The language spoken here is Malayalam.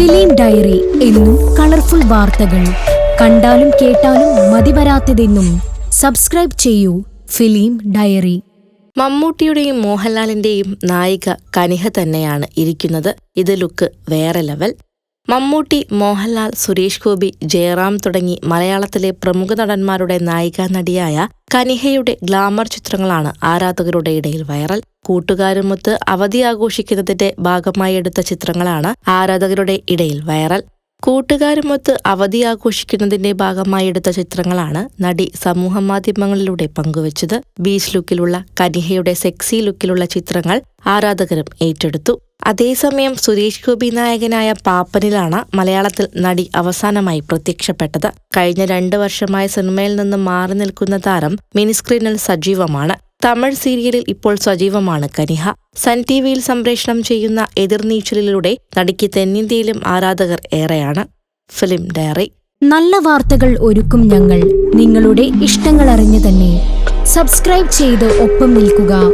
ഫിലിം ഡയറി എന്നും കളർഫുൾ വാർത്തകൾ. കണ്ടാലും കേട്ടാലും മതിവരാത്തതെന്നും സബ്സ്ക്രൈബ് ചെയ്യൂ ഫിലിം ഡയറി. മമ്മൂട്ടിയുടെയും മോഹൻലാലിന്റെയും നായിക കനിഹ തന്നെയാണ് ഇരിക്കുന്നത്. ഇത് ലുക്ക് വേറെ ലെവൽ. മമ്മൂട്ടി മോഹൻലാൽ സുരേഷ് ഗോപി ജയറാം തുടങ്ങി മലയാളത്തിലെ പ്രമുഖ നടന്മാരുടെ നായിക നടിയായ കനിഹയുടെ ഗ്ലാമർ ചിത്രങ്ങളാണ് ആരാധകരുടെ ഇടയിൽ വൈറൽ. കൂട്ടുകാരുമൊത്ത് അവധി ആഘോഷിക്കുന്നതിന്റെ ഭാഗമായി എടുത്ത ചിത്രങ്ങളാണ് ആരാധകരുടെ ഇടയിൽ വൈറൽ. കൂട്ടുകാരുമൊത്ത് അവധി ആഘോഷിക്കുന്നതിന്റെ ഭാഗമായി എടുത്ത ചിത്രങ്ങളാണ് നടി സമൂഹമാധ്യമങ്ങളിലൂടെ പങ്കുവച്ചത്. ബീച്ച് ലുക്കിലുള്ള കനിഹയുടെ സെക്സി ലുക്കിലുള്ള ചിത്രങ്ങൾ ആരാധകരും ഏറ്റെടുത്തു. അതേസമയം സുരേഷ് ഗോപി നായകനായ പാപ്പനിലാണ് മലയാളത്തിൽ നടി അവസാനമായി പ്രത്യക്ഷപ്പെട്ടത്. കഴിഞ്ഞ രണ്ട് വർഷമായ സിനിമയിൽ നിന്ന് മാറി നിൽക്കുന്ന താരം മിനിസ്ക്രീനിൽ സജീവമാണ്. തമിഴ് സീരിയലിൽ ഇപ്പോൾ സജീവമാണ് കനിഹ. സൺ ടി വിയിൽ സംപ്രേഷണം ചെയ്യുന്ന എതിർനീച്ചലിലൂടെ നടിക്ക് തെന്നിന്ത്യയിലും ആരാധകർ ഏറെയാണ്. Film diary. നല്ല വാർത്തകൾ ഒരുക്കും ഞങ്ങൾ. നിങ്ങളുടെ ഇഷ്ടങ്ങൾ അറിഞ്ഞു തന്നെ. സബ്സ്ക്രൈബ് ചെയ്ത് ഒപ്പം നിൽക്കുക.